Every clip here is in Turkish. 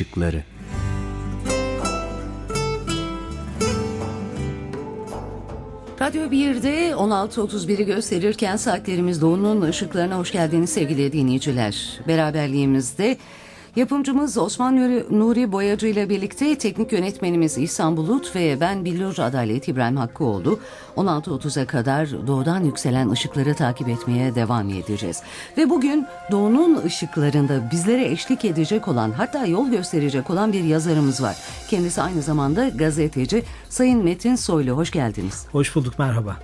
Işıkları. Radyo 1'de 16.31'i gösterirken saatlerimiz Doğu'nun ışıklarına hoş geldiniz sevgili dinleyiciler. Beraberliğimizde yapımcımız Osman Nuri, Boyacı ile birlikte teknik yönetmenimiz İhsan Bulut ve ben Billur Adalet İbrahim Hakkıoğlu 16.30'a kadar doğudan yükselen ışıkları takip etmeye devam edeceğiz. Ve bugün doğunun ışıklarında bizlere eşlik edecek olan hatta yol gösterecek olan bir yazarımız var. Kendisi aynı zamanda gazeteci Sayın Metin Soylu. Hoş geldiniz. Hoş bulduk merhaba.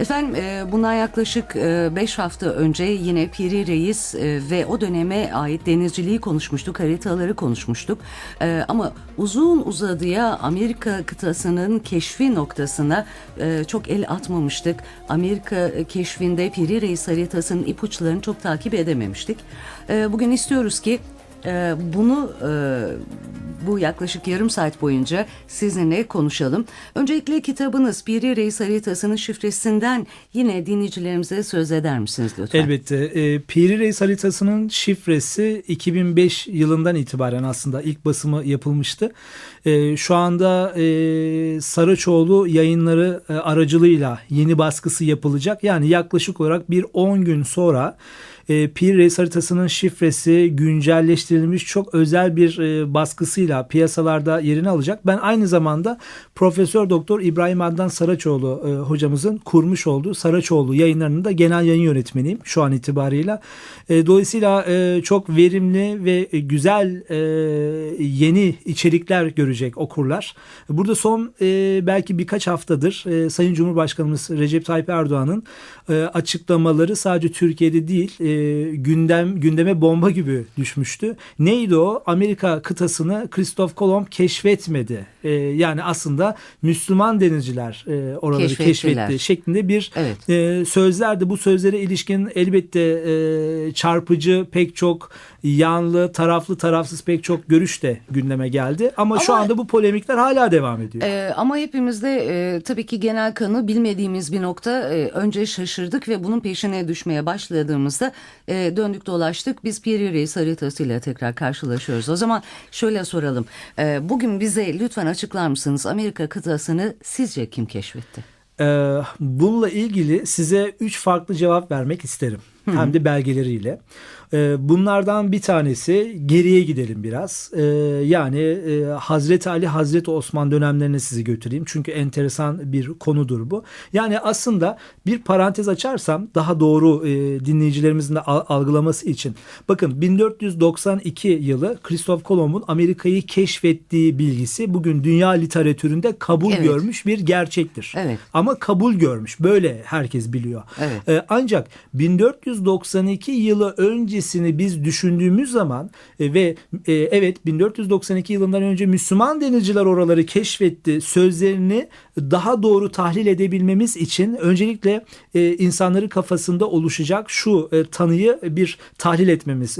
Efendim e, bundan yaklaşık 5 hafta önce yine Piri Reis e, ve o döneme ait denizciliği konuşmuştuk, haritaları konuşmuştuk. E, Ama uzun uzadıya Amerika kıtasının keşfi noktasına e, çok el atmamıştık. Amerika keşfinde Piri Reis haritasının ipuçlarını çok takip edememiştik. E, Bugün istiyoruz ki e, bunu e, bu yaklaşık yarım saat boyunca sizinle konuşalım. Öncelikle kitabınız Piri Reis haritasının şifresinden yine dinleyicilerimize söz eder misiniz lütfen? Elbette. E, Piri Reis haritasının şifresi 2005 yılından itibaren aslında ilk basımı yapılmıştı. E, şu anda e, yayınları e, aracılığıyla yeni baskısı yapılacak. Yani yaklaşık olarak bir 10 gün sonra e, Reis haritasının şifresi güncelleştirilmiş çok özel bir e, baskısıyla piyasalarda yerini alacak. Ben aynı zamanda Profesör Doktor İbrahim Adnan Saraçoğlu e, hocamızın kurmuş olduğu Saraçoğlu yayınlarının da genel yayın yönetmeniyim şu an itibarıyla. E, dolayısıyla e, çok verimli ve güzel yeni içerikler görecek okurlar. Burada son belki birkaç haftadır Sayın Cumhurbaşkanımız Recep Tayyip Erdoğan'ın açıklamaları sadece Türkiye'de değil gündem gündeme bomba gibi düşmüştü. Neydi o? Amerika kıtasını Christoph Kolomb keşfetmedi. E, yani aslında Müslüman denizciler e, oraları keşfetti şeklinde bir Evet. e, sözlerdi. Bu sözlere ilişkin elbette e, çarpıcı pek çok yanlı, taraflı, tarafsız pek çok görüş de gündeme geldi. Ama, şu Ama- anda bu polemikler hala devam ediyor. Ee, ama hepimizde e, tabii ki genel kanı bilmediğimiz bir nokta e, önce şaşırdık ve bunun peşine düşmeye başladığımızda e, döndük dolaştık biz Piri Reis haritasıyla tekrar karşılaşıyoruz. O zaman şöyle soralım E, bugün bize lütfen açıklar mısınız Amerika kıtasını sizce kim keşfetti? Ee, bununla ilgili size üç farklı cevap vermek isterim. Hem de belgeleriyle. Ee, bunlardan bir tanesi geriye gidelim biraz. Ee, yani e, Hazreti Ali, Hazreti Osman dönemlerine sizi götüreyim. Çünkü enteresan bir konudur bu. Yani aslında bir parantez açarsam daha doğru e, dinleyicilerimizin de al- algılaması için. Bakın 1492 yılı Christoph Kolomb'un Amerika'yı keşfettiği bilgisi bugün dünya literatüründe kabul Evet. görmüş bir gerçektir. Evet. Ama kabul görmüş. Böyle herkes biliyor. Evet. Ee, ancak 1492 yılı öncesini biz düşündüğümüz zaman e, ve e, evet 1492 yılından önce Müslüman denizciler oraları keşfetti. Sözlerini daha doğru tahlil edebilmemiz için öncelikle e, insanların kafasında oluşacak şu e, tanıyı bir tahlil etmemiz,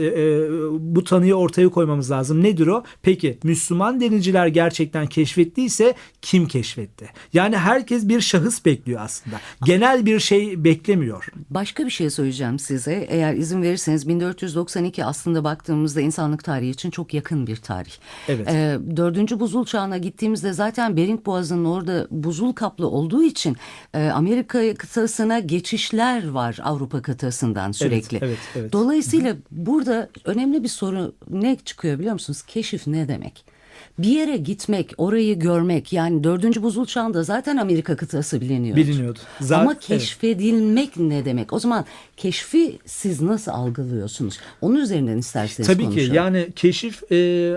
bu tanıyı ortaya koymamız lazım. Nedir o? Peki Müslüman denizciler gerçekten keşfettiyse kim keşfetti? Yani herkes bir şahıs bekliyor aslında. Genel bir şey beklemiyor. Başka bir şey söyleyeceğim size. Eğer izin verirseniz 1492 aslında baktığımızda insanlık tarihi için çok yakın bir tarih. Evet. Ee, dördüncü buzul çağına gittiğimizde zaten Bering Boğazı'nın orada buzul kaplı olduğu için e, Amerika kıtasına geçişler var Avrupa kıtasından sürekli. evet, evet. Dolayısıyla burada önemli bir soru ne çıkıyor biliyor musunuz? Keşif ne demek? Bir yere gitmek, orayı görmek yani dördüncü buzul çağında zaten Amerika kıtası biliniyor. Biliniyordu. Zaten- Ama evet. keşfedilmek ne demek? O zaman keşfi siz nasıl algılıyorsunuz? Onun üzerinden isterseniz Tabii konuşalım. ki yani keşif e,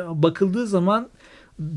bakıldığı zaman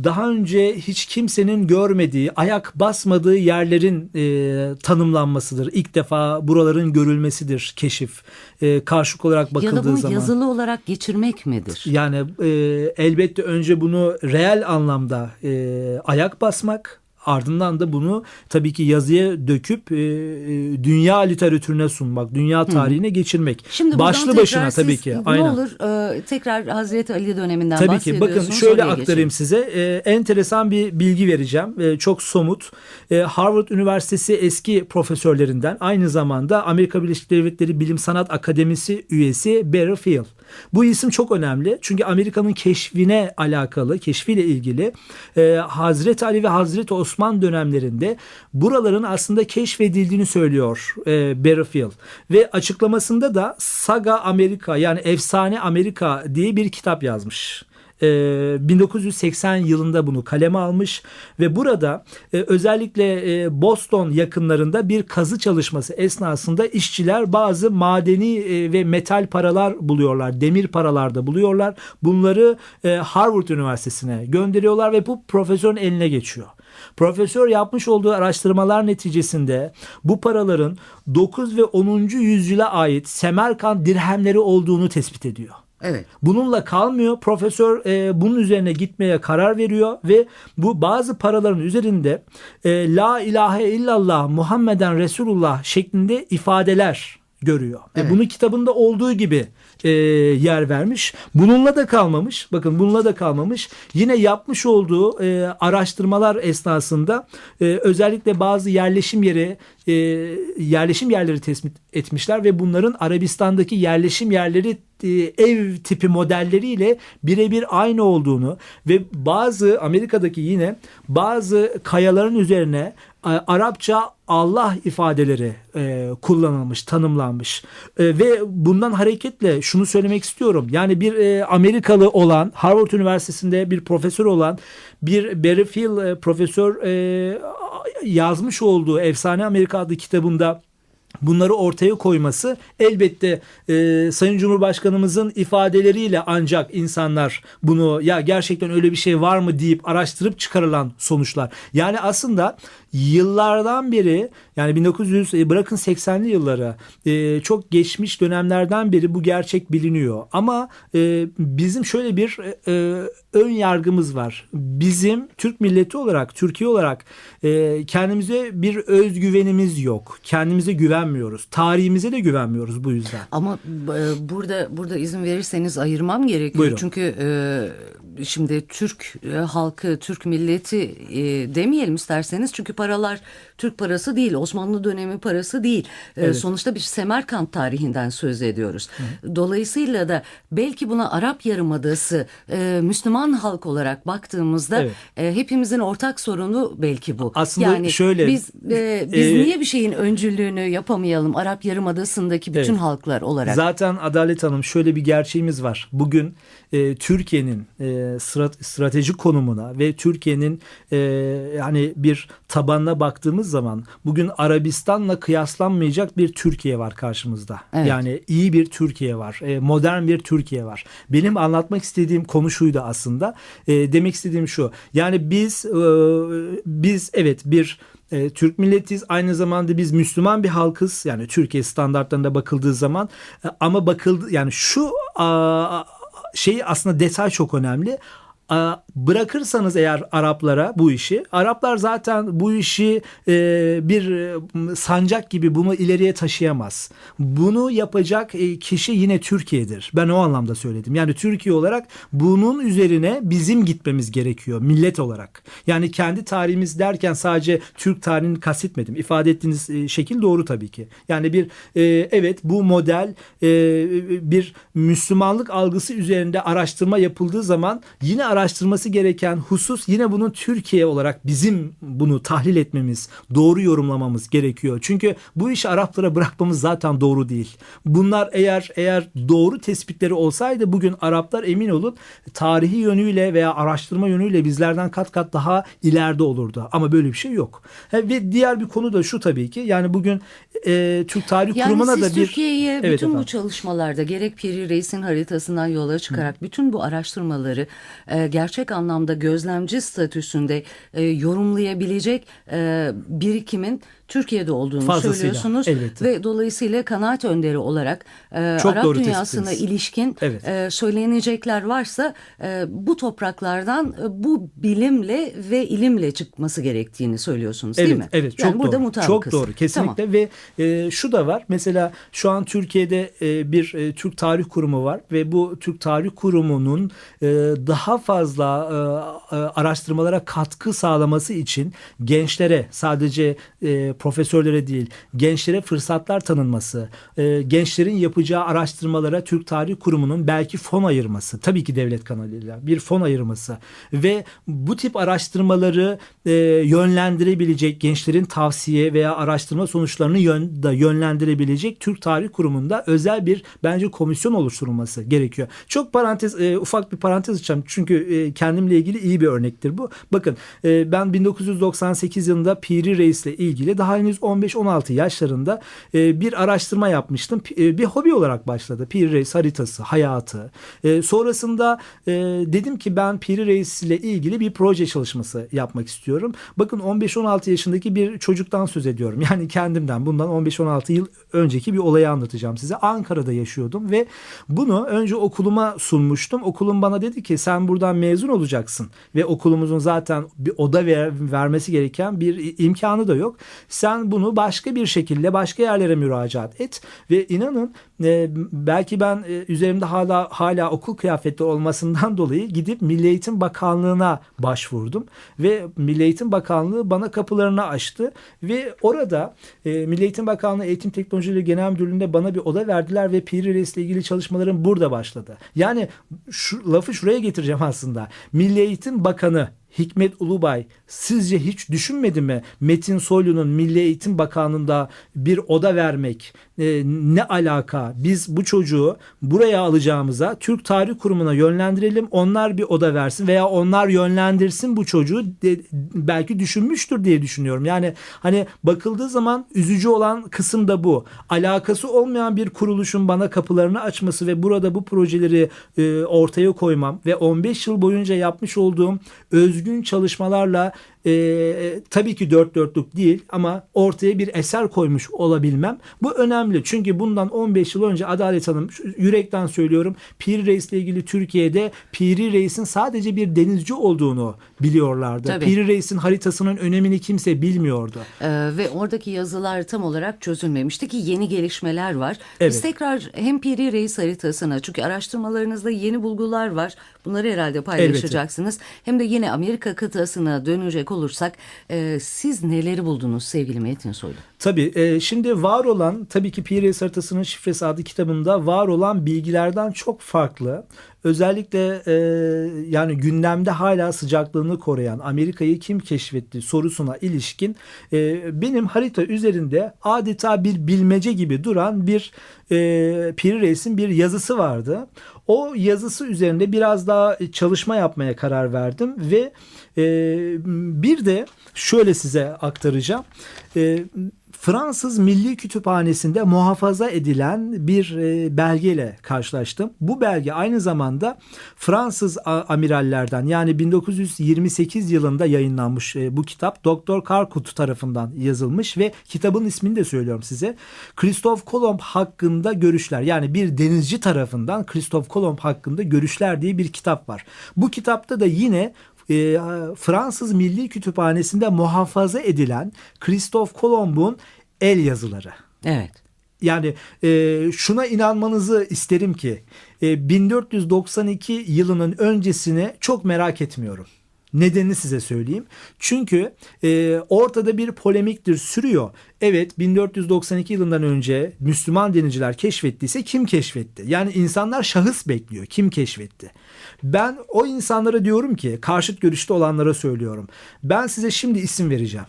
daha önce hiç kimsenin görmediği, ayak basmadığı yerlerin e, tanımlanmasıdır. İlk defa buraların görülmesidir keşif. E, karşılık olarak ya bakıldığı da bunu zaman. yazılı olarak geçirmek midir? Yani e, elbette önce bunu reel anlamda e, ayak basmak ardından da bunu tabii ki yazıya döküp e, e, dünya literatürüne sunmak, dünya tarihine geçirmek. Şimdi Başlı başına siz, tabii ki. Ne Aynen. olur e, tekrar Hazreti Ali döneminden Tabii ki bakın şöyle aktarayım geçelim. size. Ee, enteresan bir bilgi vereceğim. Ee, çok somut. Ee, Harvard Üniversitesi eski profesörlerinden aynı zamanda Amerika Birleşik Devletleri Bilim Sanat Akademisi üyesi Barry Field. Bu isim çok önemli çünkü Amerika'nın keşfine alakalı, keşfiyle ilgili e, Hazreti Ali ve Hazreti Osman dönemlerinde buraların aslında keşfedildiğini söylüyor e, Barryfield. Ve açıklamasında da Saga Amerika yani Efsane Amerika diye bir kitap yazmış. E, 1980 yılında bunu kaleme almış ve burada e, özellikle e, Boston yakınlarında bir kazı çalışması esnasında işçiler bazı madeni e, ve metal paralar buluyorlar. Demir paralar da buluyorlar. Bunları e, Harvard Üniversitesi'ne gönderiyorlar ve bu profesörün eline geçiyor. Profesör yapmış olduğu araştırmalar neticesinde bu paraların 9 ve 10. yüzyıla ait Semerkant dirhemleri olduğunu tespit ediyor. Evet. Bununla kalmıyor. Profesör e, bunun üzerine gitmeye karar veriyor ve bu bazı paraların üzerinde e, La ilahe illallah Muhammeden Resulullah şeklinde ifadeler görüyor. Evet. Ve bunu kitabında olduğu gibi e, yer vermiş. Bununla da kalmamış. Bakın bununla da kalmamış. Yine yapmış olduğu e, araştırmalar esnasında e, özellikle bazı yerleşim yeri e, yerleşim yerleri tespit etmişler ve bunların Arabistan'daki yerleşim yerleri e, ev tipi modelleriyle birebir aynı olduğunu ve bazı Amerika'daki yine bazı kayaların üzerine e, Arapça Allah ifadeleri e, kullanılmış, tanımlanmış E, ve bundan hareketle şunu söylemek istiyorum. Yani bir e, Amerikalı olan, Harvard Üniversitesi'nde bir profesör olan bir Berryfield e, profesör e, yazmış olduğu Efsane Amerika adlı kitabında bunları ortaya koyması elbette e, Sayın Cumhurbaşkanımızın ifadeleriyle ancak insanlar bunu ya gerçekten öyle bir şey var mı deyip araştırıp çıkarılan sonuçlar. Yani aslında yıllardan beri yani 1900 e, bırakın 80'li yıllara e, çok geçmiş dönemlerden beri bu gerçek biliniyor. Ama e, bizim şöyle bir e, ön yargımız var. Bizim Türk milleti olarak, Türkiye olarak e, kendimize bir özgüvenimiz yok. Kendimize güvenmiyoruz. Tarihimize de güvenmiyoruz bu yüzden. Ama e, burada burada izin verirseniz ayırmam gerekiyor. Buyurun. Çünkü e, şimdi Türk e, halkı, Türk milleti e, demeyelim isterseniz. Çünkü paralar Türk parası değil, Osmanlı dönemi parası değil. E, Evet. Sonuçta bir Semerkant tarihinden söz ediyoruz. Dolayısıyla da belki buna Arap Yarımadası e, Müslüman halk olarak baktığımızda Evet. e, hepimizin ortak sorunu belki bu. Aslında yani şöyle, biz e, biz e, niye bir şeyin öncülüğünü yapamayalım Arap Yarımadası'ndaki bütün Evet. halklar olarak? Zaten Adalet Hanım şöyle bir gerçeğimiz var. Bugün e, Türkiye'nin e, strat- stratejik konumuna ve Türkiye'nin e, yani bir tabanına baktığımız zaman bugün Arabistan'la kıyaslanmayacak bir Türkiye var karşımızda. Evet. Yani iyi bir Türkiye var. E, modern bir Türkiye var. Benim anlatmak istediğim konu şuydu aslında. E, demek istediğim şu. Yani biz e, biz evet bir e, Türk milletiyiz. Aynı zamanda biz Müslüman bir halkız. Yani Türkiye standartlarında bakıldığı zaman E, ama bakıldı yani şu a, şey aslında detay çok önemli. Bırakırsanız eğer Araplara bu işi, Araplar zaten bu işi e, bir e, sancak gibi bunu ileriye taşıyamaz. Bunu yapacak e, kişi yine Türkiye'dir. Ben o anlamda söyledim. Yani Türkiye olarak bunun üzerine bizim gitmemiz gerekiyor millet olarak. Yani kendi tarihimiz derken sadece Türk tarihini kastetmedim. İfade ettiğiniz şekil doğru tabii ki. Yani bir evet bu model bir Müslümanlık algısı üzerinde araştırma yapıldığı zaman yine araştırması gereken husus yine bunun Türkiye olarak bizim bunu tahlil etmemiz, doğru yorumlamamız gerekiyor. Çünkü bu işi Araplara bırakmamız zaten doğru değil. Bunlar eğer eğer doğru tespitleri olsaydı bugün Araplar emin olun tarihi yönüyle veya araştırma yönüyle bizlerden kat kat daha ileride olurdu. Ama böyle bir şey yok. Ve diğer bir konu da şu tabii ki yani bugün e, Türk Tarih Yani Kurumu'na siz da bir Türkiye'ye Evet bütün bu efendim. çalışmalarda gerek Piri Reis'in haritasından yola çıkarak bütün bu araştırmaları e, gerçek anlamda gözlemci statüsünde e, yorumlayabilecek e, birikimin Türkiye'de olduğunu Fazlasıyla, söylüyorsunuz elbette. ve dolayısıyla kanaat önderi olarak e, Çok Arap dünyasına tespitiniz. ilişkin Evet. e, söylenecekler varsa e, bu topraklardan e, bu bilimle ve ilimle çıkması gerektiğini söylüyorsunuz Evet, değil mi? evet çok yani burada doğru. mutabıkız. Çok doğru kesinlikle Tamam. ve e, şu da var. Mesela şu an Türkiye'de e, bir e, Türk Tarih Kurumu var ve bu Türk Tarih Kurumu'nun e, daha fazla e, e, araştırmalara katkı sağlaması için gençlere sadece e, profesörlere değil gençlere fırsatlar tanınması, e, gençlerin yapacağı araştırmalara Türk Tarih Kurumu'nun belki fon ayırması, tabii ki devlet kanalıyla bir fon ayırması ve bu tip araştırmaları e, yönlendirebilecek gençlerin tavsiye veya araştırma sonuçlarını yön, da yönlendirebilecek Türk Tarih Kurumu'nda özel bir bence komisyon oluşturulması gerekiyor. Çok parantez e, ufak bir parantez açacağım çünkü e, kendimle ilgili iyi bir örnektir bu. Bakın e, ben 1998 yılında Piri Reis'le ilgili daha henüz 15-16 yaşlarında e, bir araştırma yapmıştım. E, bir hobi olarak başladı. Piri Reis haritası, hayatı. E, sonrasında e, dedim ki ben Piri Reis ile ilgili bir proje çalışması yapmak istiyorum. Bakın 15-16 yaşındaki bir çocuktan söz ediyorum. Yani kendimden bundan 15-16 yıl önceki bir olayı anlatacağım size. Ankara'da yaşıyordum ve bunu önce okuluma sunmuştum. Okulum bana dedi ki sen buradan mezun olacaksın ve okulumuzun zaten bir oda ver, vermesi gereken bir imkanı da yok. Sen bunu başka bir şekilde başka yerlere müracaat et ve inanın e, belki ben e, üzerimde hala hala okul kıyafeti olmasından dolayı gidip Milli Eğitim Bakanlığı'na başvurdum ve Milli Eğitim Bakanlığı bana kapılarını açtı ve orada e, Milli Eğitim Bakanlığı Eğitim Teknolojileri Genel Müdürlüğü'nde bana bir oda verdiler ve Piri Reis'le ilgili çalışmalarım burada başladı. Yani şu lafı şuraya getireceğim aslında. Milli Eğitim Bakanı Hikmet Ulubay sizce hiç düşünmedi mi Metin Soylu'nun Milli Eğitim Bakanlığı'nda bir oda vermek e, ne alaka biz bu çocuğu buraya alacağımıza Türk Tarih Kurumu'na yönlendirelim onlar bir oda versin veya onlar yönlendirsin bu çocuğu de, belki düşünmüştür diye düşünüyorum. Yani hani bakıldığı zaman üzücü olan kısım da bu. Alakası olmayan bir kuruluşun bana kapılarını açması ve burada bu projeleri e, ortaya koymam ve 15 yıl boyunca yapmış olduğum özgün çalışmalarla e, tabii ki dört dörtlük değil ama ortaya bir eser koymuş olabilmem bu önemli. Çünkü bundan 15 yıl önce Adalet Hanım yürekten söylüyorum Piri Reis'le ilgili Türkiye'de Piri Reis'in sadece bir denizci olduğunu biliyorlardı. Tabii. Piri Reis'in haritasının önemini kimse bilmiyordu. Ee, ve oradaki yazılar tam olarak çözülmemişti ki yeni gelişmeler var. Evet. Biz tekrar hem Piri Reis haritasına çünkü araştırmalarınızda yeni bulgular var. Bunları herhalde paylaşacaksınız. Hem de yine Amerika kıtasına dönecek olursak e, siz neleri buldunuz sevgili Metin Soylu? Tabii e, şimdi var olan tabii ki Pires haritasının şifresi adlı kitabında var olan bilgilerden çok farklı. Özellikle e, yani gündemde hala sıcaklığını koruyan Amerika'yı kim keşfetti sorusuna ilişkin e, benim harita üzerinde adeta bir bilmece gibi duran bir e, Piri Reis'in bir yazısı vardı. O yazısı üzerinde biraz daha çalışma yapmaya karar verdim ve bir de şöyle size aktaracağım. E, Fransız Milli Kütüphanesi'nde muhafaza edilen bir e, belgeyle karşılaştım. Bu belge aynı zamanda Fransız amirallerden yani 1928 yılında yayınlanmış e, bu kitap Doktor Carcut tarafından yazılmış ve kitabın ismini de söylüyorum size. Christophe Colomb hakkında görüşler yani bir denizci tarafından Christophe Colomb hakkında görüşler diye bir kitap var. Bu kitapta da yine e, Fransız Milli Kütüphanesi'nde muhafaza edilen Christophe Colomb'un el yazıları. Evet. Yani e, şuna inanmanızı isterim ki e, 1492 yılının öncesini çok merak etmiyorum. Nedenini size söyleyeyim. Çünkü e, ortada bir polemiktir sürüyor. Evet 1492 yılından önce Müslüman denizciler keşfettiyse kim keşfetti? Yani insanlar şahıs bekliyor. Kim keşfetti? Ben o insanlara diyorum ki karşıt görüşte olanlara söylüyorum. Ben size şimdi isim vereceğim.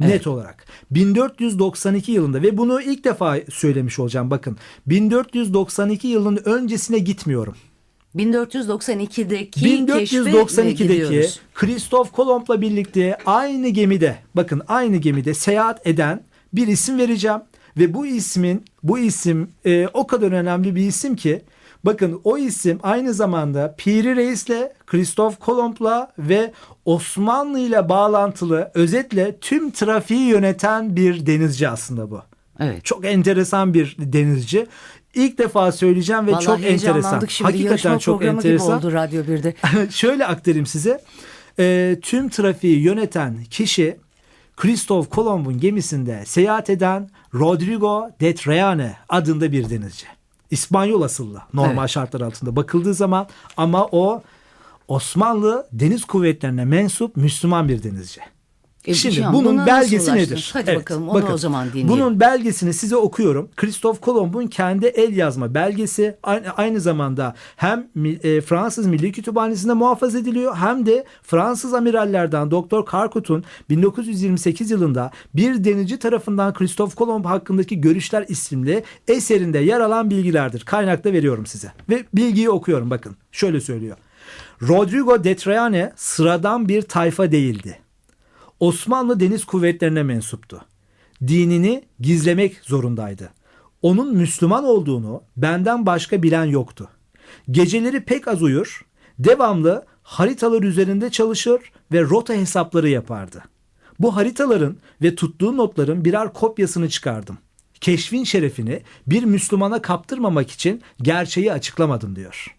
Net olarak. 1492 yılında ve bunu ilk defa söylemiş olacağım bakın. 1492 yılının öncesine gitmiyorum. 1492'deki keşfe ve 1492'deki gidiyoruz. Christoph Kolomb'la birlikte aynı gemide bakın aynı gemide seyahat eden bir isim vereceğim ve bu ismin bu isim e, o kadar önemli bir isim ki bakın o isim aynı zamanda Piri Reis'le Christoph Kolomb'la ve Osmanlı ile bağlantılı özetle tüm trafiği yöneten bir denizci aslında bu. Evet. Çok enteresan bir denizci. İlk defa söyleyeceğim ve Vallahi çok enteresan. şimdi. Yarışma çok enteresan. gibi oldu Radyo 1'de. Şöyle aktarayım size. Ee, tüm trafiği yöneten kişi Christoph Kolomb'un gemisinde seyahat eden Rodrigo de Trajane adında bir denizci. İspanyol asıllı normal Evet. şartlar altında bakıldığı zaman ama o Osmanlı Deniz Kuvvetlerine mensup Müslüman bir denizci. E, Şimdi Cihan, bunun belgesi nedir? Hadi bakalım, onu o zaman dinleyelim. Bunun belgesini size okuyorum. Kristof Kolomb'un kendi el yazma belgesi aynı, aynı zamanda hem e, Fransız Milli Kütüphanesi'nde muhafaza ediliyor hem de Fransız amirallerden Doktor Carcut'un 1928 yılında bir denizci tarafından Kristof Kolomb hakkındaki görüşler isimli eserinde yer alan bilgilerdir. Kaynakta veriyorum size. Ve bilgiyi okuyorum bakın. Şöyle söylüyor. Rodrigo de Traiane sıradan bir tayfa değildi. Osmanlı Deniz Kuvvetlerine mensuptu. Dinini gizlemek zorundaydı. Onun Müslüman olduğunu benden başka bilen yoktu. Geceleri pek az uyur, devamlı haritalar üzerinde çalışır ve rota hesapları yapardı. Bu haritaların ve tuttuğu notların birer kopyasını çıkardım. Keşfin şerefini bir Müslümana kaptırmamak için gerçeği açıklamadım diyor.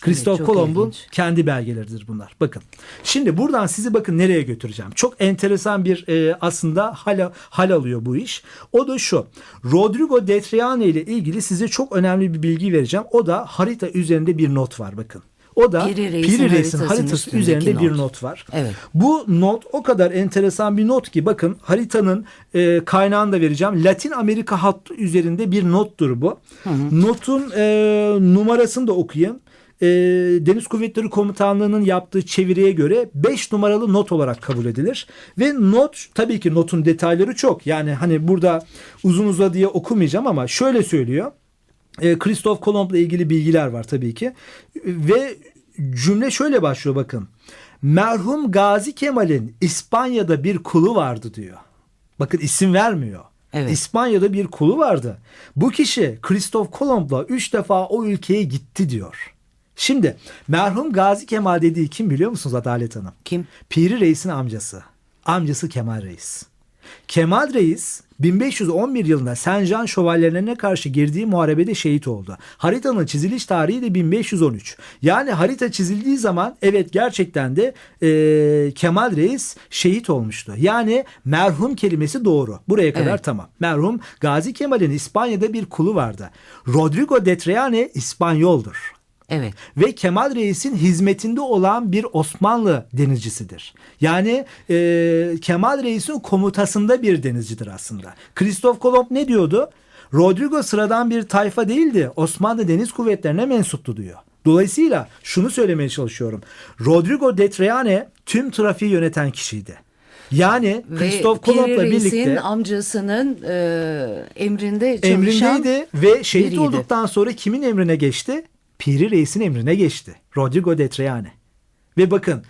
Kristof çok Kolomb'un kendi belgeleridir bunlar. Bakın. Şimdi buradan sizi bakın nereye götüreceğim. Çok enteresan bir e, aslında hal, hal alıyor bu iş. O da şu. Rodrigo de Triana ile ilgili size çok önemli bir bilgi vereceğim. O da harita üzerinde bir not var bakın. O da Piri Reis'in Piri Reis'in haritası üzerinde bir not. not var. Evet. Bu not o kadar enteresan bir not ki bakın haritanın e, kaynağını da vereceğim. Latin Amerika hattı üzerinde bir nottur bu. Notun e, numarasını da okuyayım. E, Deniz Kuvvetleri Komutanlığı'nın yaptığı çeviriye göre 5 numaralı not olarak kabul edilir. Ve not tabii ki notun detayları çok. Yani hani burada uzun uzadıya okumayacağım ama şöyle söylüyor. E, Kristof Kolomb'la ilgili bilgiler var tabii ki. Ve cümle şöyle başlıyor bakın. Merhum Gazi Kemal'in İspanya'da bir kulu vardı diyor. Bakın isim vermiyor. Evet. İspanya'da bir kulu vardı. Bu kişi Kristof Kolomb'la üç defa o ülkeye gitti diyor. Şimdi merhum Gazi Kemal dediği kim biliyor musunuz Adalet Hanım? Kim? Piri Reis'in amcası. Amcası Kemal Reis. Kemal Reis 1511 yılında Sencan şövalyelerine karşı girdiği muharebede şehit oldu. Haritanın çiziliş tarihi de 1513. Yani harita çizildiği zaman evet gerçekten de e, Kemal Reis şehit olmuştu. Yani merhum kelimesi doğru. Buraya kadar Evet. tamam. Merhum Gazi Kemal'in İspanya'da bir kulu vardı. Rodrigo de Triane İspanyoldur Evet. ve Kemal Reis'in hizmetinde olan bir Osmanlı denizcisidir. Yani e, Kemal Reis'in komutasında bir denizcidir aslında. Kristof Kolomb ne diyordu? Rodrigo sıradan bir tayfa değildi. Osmanlı Deniz Kuvvetlerine mensuptu diyor. Dolayısıyla şunu söylemeye çalışıyorum. Rodrigo de Triane tüm trafiği yöneten kişiydi. Yani Kristof Kolomb'la Reis'in birlikte amcasının e, emrinde çalışan emrindeydi ve şehit biriydi. olduktan sonra kimin emrine geçti? Piri Reis'in emrine geçti. Rodrigo de Triane. Ve bakın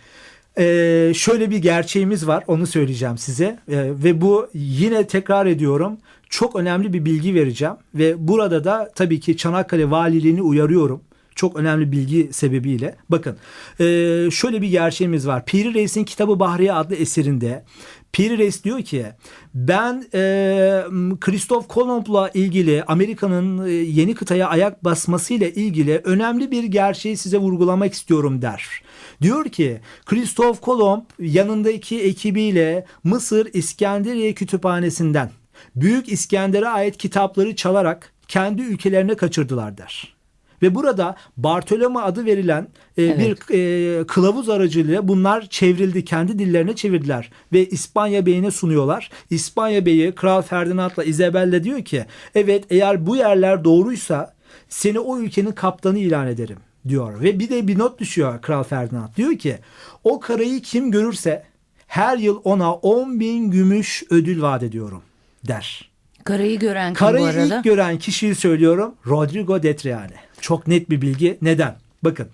eee, şöyle bir gerçeğimiz var onu söyleyeceğim size Eee, ve bu yine tekrar ediyorum çok önemli bir bilgi vereceğim ve burada da tabii ki Çanakkale Valiliğini uyarıyorum. Çok önemli bilgi sebebiyle. Bakın eee, şöyle bir gerçeğimiz var. Piri Reis'in kitabı Bahriye adlı eserinde Piri Reis diyor ki ben eee Kristof Kolomb'la ilgili Amerika'nın e, yeni kıtaya ayak basmasıyla ilgili önemli bir gerçeği size vurgulamak istiyorum der. Diyor ki Kristof Kolomb yanındaki ekibiyle Mısır İskenderiye Kütüphanesi'nden Büyük İskender'e ait kitapları çalarak kendi ülkelerine kaçırdılar der. Ve burada Bartolome adı verilen e, Evet. bir e, kılavuz aracılığıyla bunlar çevrildi. Kendi dillerine çevirdiler. Ve İspanya Bey'ine sunuyorlar. İspanya Bey'i Kral Ferdinand'la Isabella diyor ki evet eğer bu yerler doğruysa seni o ülkenin kaptanı ilan ederim diyor. Ve bir de bir not düşüyor Kral Ferdinand. Diyor ki o karayı kim görürse her yıl ona 10 bin gümüş ödül vaat ediyorum der. Karayı gören kim bu Karayı arada? ilk gören kişiyi söylüyorum. Rodrigo de Triane. Çok net bir bilgi. Neden? Bakın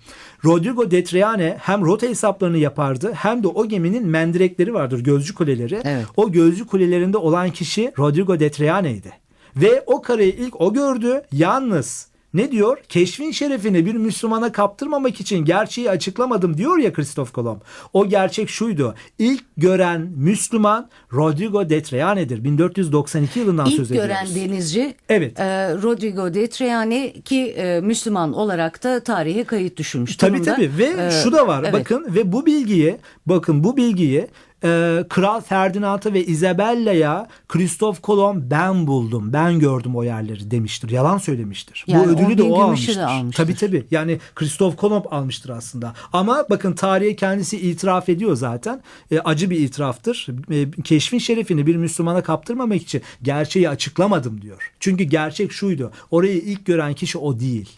Rodrigo de Triane hem rota hesaplarını yapardı hem de o geminin mendirekleri vardır gözcü kuleleri. Evet. O gözcü kulelerinde olan kişi Rodrigo de Triane'ydi. Ve o karayı ilk o gördü. Yalnız ne diyor? Keşfin şerefini bir Müslümana kaptırmamak için gerçeği açıklamadım diyor ya Kristof Kolomb. O gerçek şuydu. İlk gören Müslüman Rodrigo de Triane'dir. 1492 yılından İlk söz ediyoruz. gören denizci Evet. e, Rodrigo de Triane ki e, Müslüman olarak da tarihe kayıt düşürmüş Tabii durumda. tabii ve E, şu da var evet. bakın ve bu bilgiyi bakın bu bilgiyi e, Kral Ferdinand'a ve Isabella'ya Kristof Kolomb ben buldum, ben gördüm o yerleri demiştir. Yalan söylemiştir. Yani Bu ödülü de 10.000 o gümüşü de almıştır. almıştır. Tabii tabii. Yani Kristof Kolomb almıştır aslında. Ama bakın tarihe kendisi itiraf ediyor zaten. E, acı bir itiraftır. E, keşfin şerefini bir Müslümana kaptırmamak için gerçeği açıklamadım diyor. Çünkü gerçek şuydu. Orayı ilk gören kişi o değil.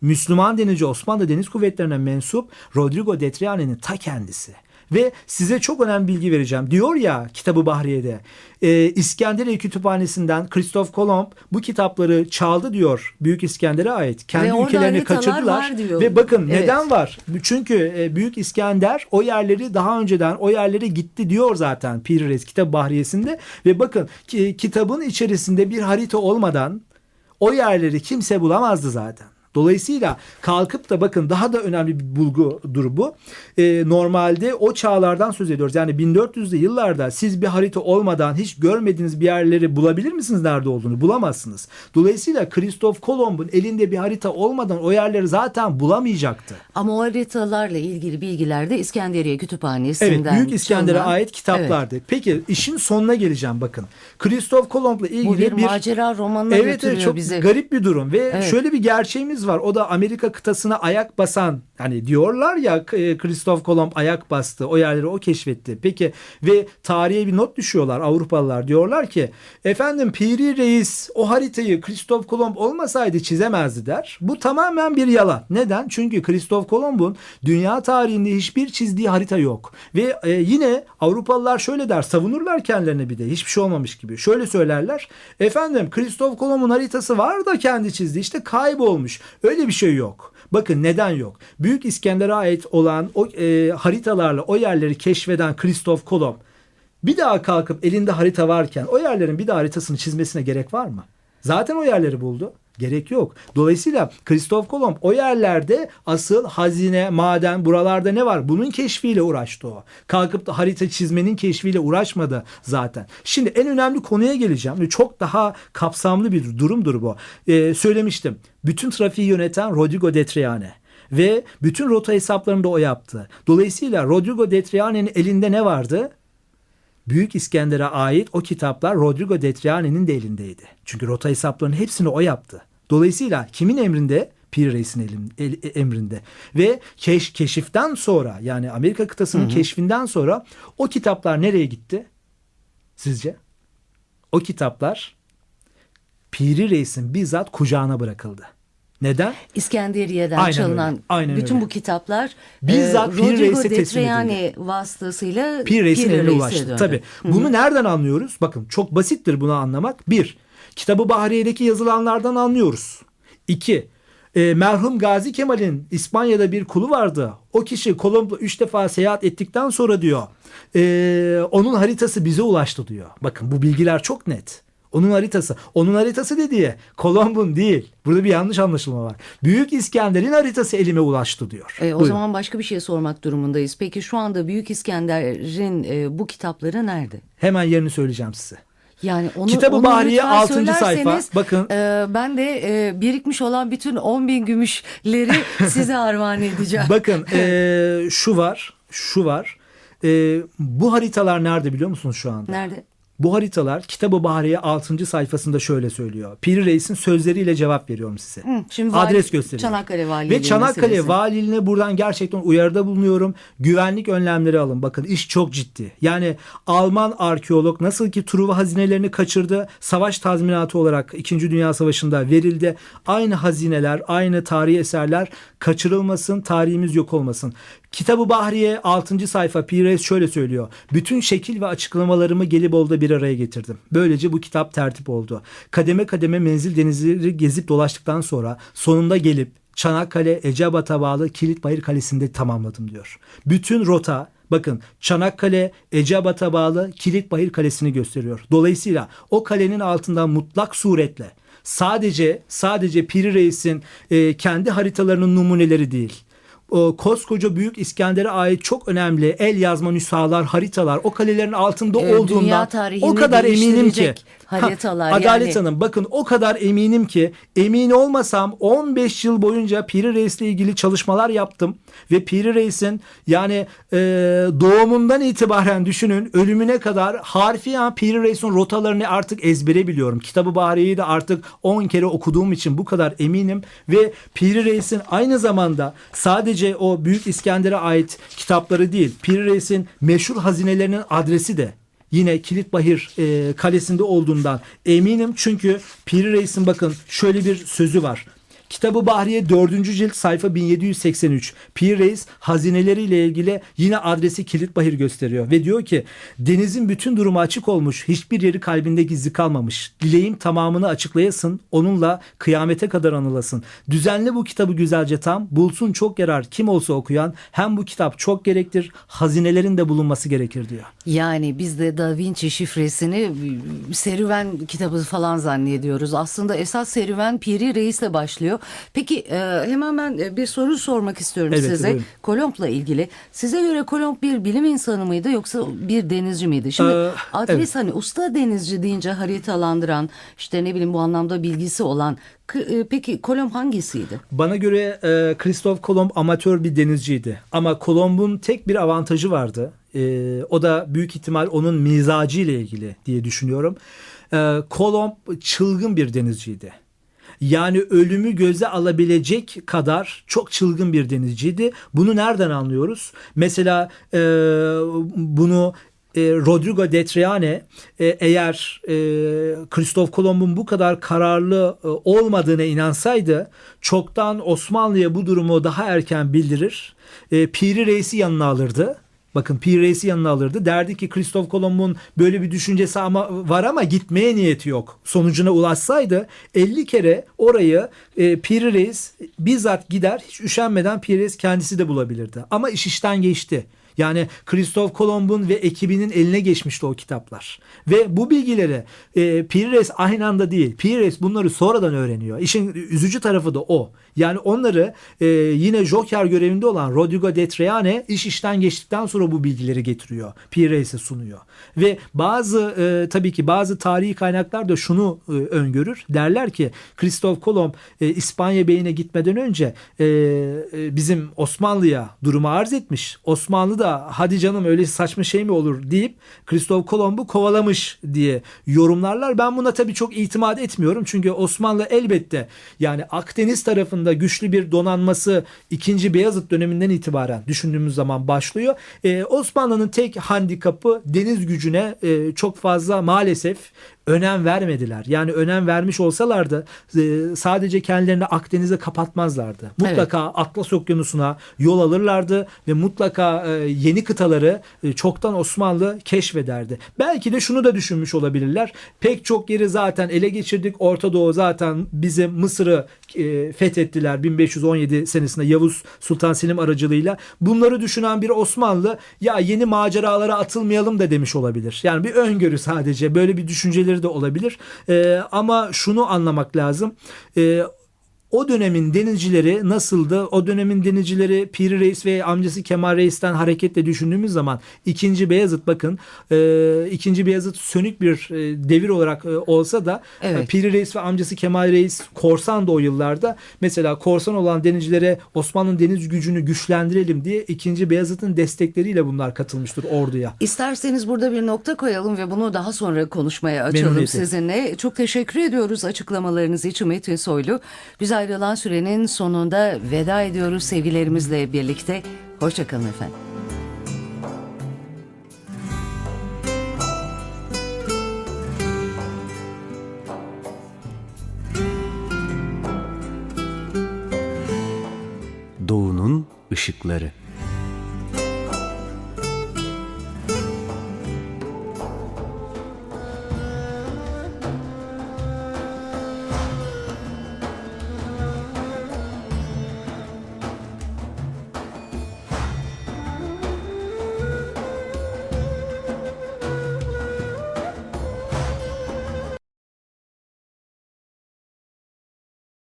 Müslüman denici Osmanlı Deniz Kuvvetleri'ne mensup Rodrigo de Triane'nin ta kendisi. Ve size çok önemli bilgi vereceğim. Diyor ya kitabı Bahriye'de e, İskenderiye Kütüphanesi'nden Kristof Kolomb bu kitapları çaldı diyor Büyük İskender'e ait. Kendi Ve ülkelerini kaçırdılar. Ve bakın Evet. neden var? Çünkü e, Büyük İskender o yerleri daha önceden o yerlere gitti diyor zaten Pir Reis Kitap Bahriyesi'nde. Ve bakın ki, kitabın içerisinde bir harita olmadan o yerleri kimse bulamazdı zaten. Dolayısıyla kalkıp da bakın daha da önemli bir bulgudur bu. Ee, normalde o çağlardan söz ediyoruz. Yani 1400'lü yıllarda siz bir harita olmadan hiç görmediğiniz bir yerleri bulabilir misiniz nerede olduğunu? Bulamazsınız. Dolayısıyla Kristof Kolomb'un elinde bir harita olmadan o yerleri zaten bulamayacaktı. Ama o haritalarla ilgili bilgiler de İskenderiye Kütüphanesi'nden. Evet Büyük İskender'e çalınan- ait kitaplardı. Peki işin sonuna geleceğim bakın. Kristof Kolomb'la ilgili Bu bir, macera romanına Evet götürüyor evet çok bizi. garip bir durum ve Evet. şöyle bir gerçeğimiz var. O da Amerika kıtasına ayak basan hani diyorlar ya e, Kristof Kolomb ayak bastı. O yerleri o keşfetti. Peki ve tarihe bir not düşüyorlar Avrupalılar. Diyorlar ki efendim Piri Reis o haritayı Kristof Kolomb olmasaydı çizemezdi der. Bu tamamen bir yalan. Neden? Çünkü Kristof Kolomb'un dünya tarihinde hiçbir çizdiği harita yok. Ve e, yine Avrupalılar şöyle der savunurlar kendilerine bir de hiçbir şey olmamış gibi. Şöyle söylerler. Efendim Kristof Kolomb'un haritası var da kendi çizdi. İşte kaybolmuş. Öyle bir şey yok. Bakın neden yok? Büyük İskender'e ait olan o e, haritalarla o yerleri keşfeden Kristof Kolomb bir daha kalkıp elinde harita varken o yerlerin bir daha haritasını çizmesine gerek var mı? Zaten o yerleri buldu. Gerek yok. Dolayısıyla Kristof Kolomb o yerlerde asıl hazine, maden, buralarda ne var? Bunun keşfiyle uğraştı o. Kalkıp da harita çizmenin keşfiyle uğraşmadı zaten. Şimdi en önemli konuya geleceğim. Çok daha kapsamlı bir durumdur bu. Ee, söylemiştim. Bütün trafiği yöneten Rodrigo de Triane. Ve bütün rota hesaplarını da o yaptı. Dolayısıyla Rodrigo de Triane'nin elinde ne vardı? Büyük İskender'e ait o kitaplar Rodrigo de Triane'nin de elindeydi. Çünkü rota hesaplarının hepsini o yaptı. Dolayısıyla kimin emrinde? Pir Reis'in elim- el- emrinde. Ve keş, keşiften sonra yani Amerika kıtasının keşfinden sonra o kitaplar nereye gitti? Sizce? O kitaplar Piri Reis'in bizzat kucağına bırakıldı. Neden? İskenderiye'den Aynen çalınan öyle, aynen bütün öyle. bu kitaplar Bizzat e, Pir Reis'e teslim Triane vasıtasıyla Pir Reis'in eline ulaştı. döndü. Tabii. Bunu nereden anlıyoruz? Bakın çok basittir bunu anlamak. Bir, kitabı Bahriye'deki yazılanlardan anlıyoruz. İki, e, merhum Gazi Kemal'in İspanya'da bir kulu vardı. O kişi Kolomb'la üç defa seyahat ettikten sonra diyor e, onun haritası bize ulaştı diyor. Bakın bu bilgiler çok net. Onun haritası. Onun haritası dediği Kolomb'un değil. Burada bir yanlış anlaşılma var. Büyük İskender'in haritası elime ulaştı diyor. E, o Buyurun. zaman başka bir şey sormak durumundayız. Peki şu anda Büyük İskender'in e, bu kitapları nerede? Hemen yerini söyleyeceğim size. Yani onu, Kitabı onu Bahriye lütfen 6. sayfa. Bakın. e, ben de e, birikmiş olan bütün 10 bin gümüşleri size armağan edeceğim. Bakın eee, şu var, şu var. Eee, bu haritalar nerede biliyor musunuz şu anda? Nerede? Bu haritalar Kitabı Bahriye 6. sayfasında şöyle söylüyor. Piri Reis'in sözleriyle cevap veriyorum size. Hı, şimdi vali- Adres gösteriyorum. Çanakkale Valiliği Ve Çanakkale meselesi. valiliğine buradan gerçekten uyarıda bulunuyorum. Güvenlik önlemleri alın. Bakın iş çok ciddi. Yani Alman arkeolog nasıl ki Truva hazinelerini kaçırdı. Savaş tazminatı olarak 2. Dünya Savaşı'nda verildi. Aynı hazineler, aynı tarihi eserler kaçırılmasın, tarihimiz yok olmasın. Kitabı Bahriye 6. sayfa Pires şöyle söylüyor. Bütün şekil ve açıklamalarımı Gelibolu'da bir araya getirdim. Böylece bu kitap tertip oldu. Kademe kademe menzil denizleri gezip dolaştıktan sonra sonunda gelip Çanakkale Eceabat'a bağlı Kilitbayır Kalesi'nde tamamladım diyor. Bütün rota bakın Çanakkale Eceabat'a bağlı Kilitbayır Kalesi'ni gösteriyor. Dolayısıyla o kalenin altından mutlak suretle sadece sadece Piri Reis'in e, kendi haritalarının numuneleri değil koskoca Büyük İskender'e ait çok önemli el yazma nüshalar, haritalar o kalelerin altında dünya olduğundan o kadar eminim ki haritalar Adalet yani. Hanım bakın o kadar eminim ki emin olmasam 15 yıl boyunca Piri Reis'le ilgili çalışmalar yaptım ve Piri Reis'in yani e, doğumundan itibaren düşünün ölümüne kadar harfiyen Piri Reis'in rotalarını artık ezbere biliyorum. Kitabı Bahriye'yi de artık 10 kere okuduğum için bu kadar eminim ve Piri Reis'in aynı zamanda sadece o Büyük İskender'e ait kitapları değil Piri Reis'in meşhur hazinelerinin adresi de yine Kilitbahir e, kalesinde olduğundan eminim. Çünkü Piri Reis'in bakın şöyle bir sözü var. Kitabı Bahriye 4. cilt sayfa 1783. Pir Reis hazineleriyle ilgili yine adresi Kilitbahir gösteriyor ve diyor ki denizin bütün durumu açık olmuş hiçbir yeri kalbinde gizli kalmamış. Dileğim tamamını açıklayasın onunla kıyamete kadar anılasın. Düzenle bu kitabı güzelce tam bulsun çok yarar kim olsa okuyan hem bu kitap çok gerektir hazinelerin de bulunması gerekir diyor. Yani biz de Da Vinci şifresini serüven kitabı falan zannediyoruz. Aslında esas serüven Piri Reis'le başlıyor. Peki e, hemen ben e, bir soru sormak istiyorum Evet, size. buyurun. Kolomb'la ilgili. Size göre Kolomb bir bilim insanı mıydı yoksa bir denizci miydi? Şimdi Ee, adres evet. hani usta denizci deyince haritalandıran işte ne bileyim bu anlamda bilgisi olan e, peki Kolomb hangisiydi? Bana göre e, Christoph Kolomb amatör bir denizciydi. Ama Kolomb'un tek bir avantajı vardı. E, o da büyük ihtimal onun mizacı ile ilgili diye düşünüyorum. E, Kolomb çılgın bir denizciydi. Yani ölümü göze alabilecek kadar çok çılgın bir denizciydi. Bunu nereden anlıyoruz? Mesela e, bunu e, Rodrigo de Triane e, eğer e, Kristof Kolomb'un bu kadar kararlı e, olmadığına inansaydı çoktan Osmanlı'ya bu durumu daha erken bildirir. E, Piri Reis'i yanına alırdı. Bakın Piri Reis'i yanına alırdı. Derdi ki Kristof Kolomb'un böyle bir düşüncesi ama var ama gitmeye niyeti yok. Sonucuna ulaşsaydı 50 kere orayı e, Piri Reis bizzat gider hiç üşenmeden Piri Reis kendisi de bulabilirdi. Ama iş işten geçti. Yani Kristof Kolomb'un ve ekibinin eline geçmişti o kitaplar. Ve bu bilgileri e, Pires aynı anda değil. Pires bunları sonradan öğreniyor. İşin üzücü tarafı da o. Yani onları e, yine Joker görevinde olan Rodrigo de Triane iş işten geçtikten sonra bu bilgileri getiriyor. Pires'e sunuyor. Ve bazı e, tabii ki bazı tarihi kaynaklar da şunu e, öngörür. Derler ki Kristof Kolomb e, İspanya beyine gitmeden önce e, e, bizim Osmanlı'ya durumu arz etmiş. Osmanlı da hadi canım öyle saçma şey mi olur deyip Kristof Kolomb'u kovalamış diye yorumlarlar. Ben buna tabii çok itimat etmiyorum. Çünkü Osmanlı elbette yani Akdeniz tarafında güçlü bir donanması 2. Beyazıt döneminden itibaren düşündüğümüz zaman başlıyor. Ee, Osmanlı'nın tek handikapı deniz gücüne e, çok fazla maalesef önem vermediler. Yani önem vermiş olsalardı e, sadece kendilerini Akdeniz'e kapatmazlardı. Mutlaka Atlas Okyanusu'na yol alırlardı ve mutlaka e, yeni kıtaları e, çoktan Osmanlı keşfederdi. Belki de şunu da düşünmüş olabilirler. Pek çok yeri zaten ele geçirdik. Orta Doğu zaten bize Mısır'ı e, fethettiler 1517 senesinde Yavuz Sultan Selim aracılığıyla. Bunları düşünen bir Osmanlı ya yeni maceralara atılmayalım da demiş olabilir. Yani bir öngörü sadece böyle bir düşünceleri de olabilir. E, ama şunu anlamak lazım. E, o dönemin denizcileri nasıldı? O dönemin denizcileri Piri Reis ve amcası Kemal Reis'ten hareketle düşündüğümüz zaman ikinci Beyazıt bakın e, ikinci Beyazıt sönük bir e, devir olarak e, olsa da Evet. e, Piri Reis ve amcası Kemal Reis korsan da o yıllarda mesela korsan olan denizcilere Osmanlı'nın deniz gücünü güçlendirelim diye ikinci Beyazıt'ın destekleriyle bunlar katılmıştır orduya. İsterseniz burada bir nokta koyalım ve bunu daha sonra konuşmaya açalım sizinle. Çok teşekkür ediyoruz açıklamalarınız için Metin Soylu. Biz ayrılan sürenin sonunda veda ediyoruz sevgilerimizle birlikte. Hoşçakalın efendim. Doğu'nun ışıkları.